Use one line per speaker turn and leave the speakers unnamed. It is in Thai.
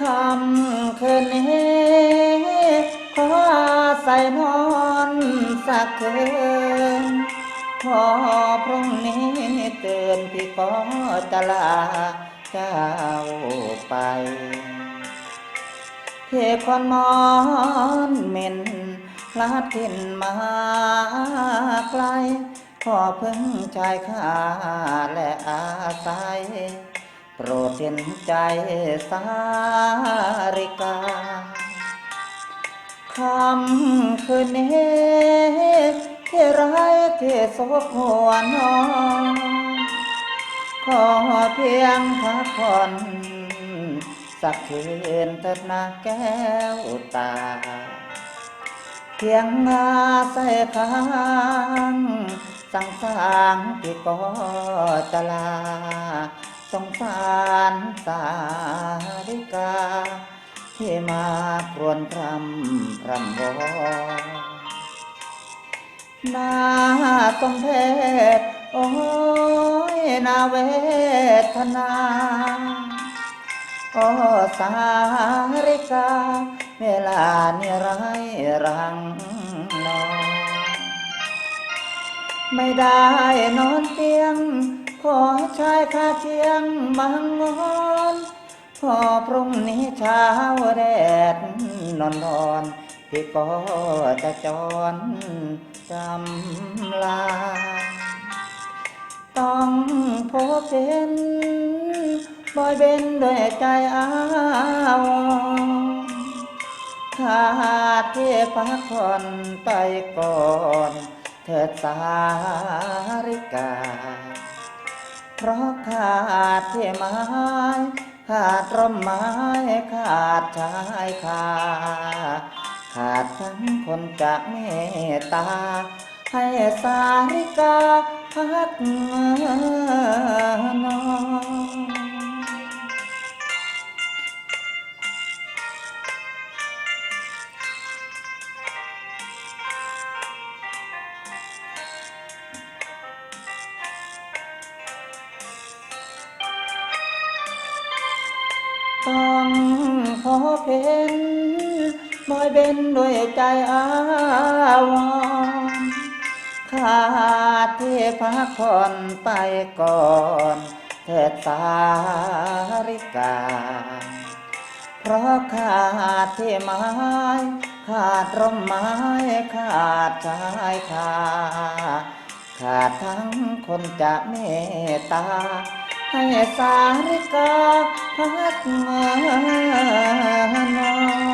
คำคืนนี้ขอใส่นอนสักคืนพอพรุ่งนี้ตื่นพี่ก็จะลาเจ้าไปเทคอนมอนเหม็นลาดถิ่นมาไกลขอพึ่งชายคาและอาศัย โปรดเห็นใจสาริกาคำคืนนี้ที่ร้ายที่โศกหัวนอนขอเพียงพักผ่อนสักคืนเถิดนาแก้วตา เพียงมาใส่ค้างสังสางที่ก็จะลา สงสารสาริกา ที่มาครวนพรำรำวอนาสมเพศโอ้ยนาเวทนาโอ้สาริกา เวลานี่ไรรังนอนไม่ได้นอนเตียง ขอชายคาเชียงมังงอนพอพรุ่งนี้เช้าแดดนอนนอนพี่ก็จะจรจำลา ต้องพบเป็นบอยเบนด้วยใจอ้าวขาดที่พักผ่อนไปก่อน เถิดสาริกา เพราะขาดที่ไม้ขาดร่มไม้ขาดชายคาขาดทั้งคนจะเมตตา ให้สาริกาพักนอ ต้องขอเพ็นบอยเบนด้วยใจอาวรขาดที่พักผ่อนไปก่อนเถิดสาริกา เพราะขาดที่ไม้ขาดร่มไม้ขาดชายคาขาดทั้งคนจะเมตตา ให้สาริกาพัดมานอน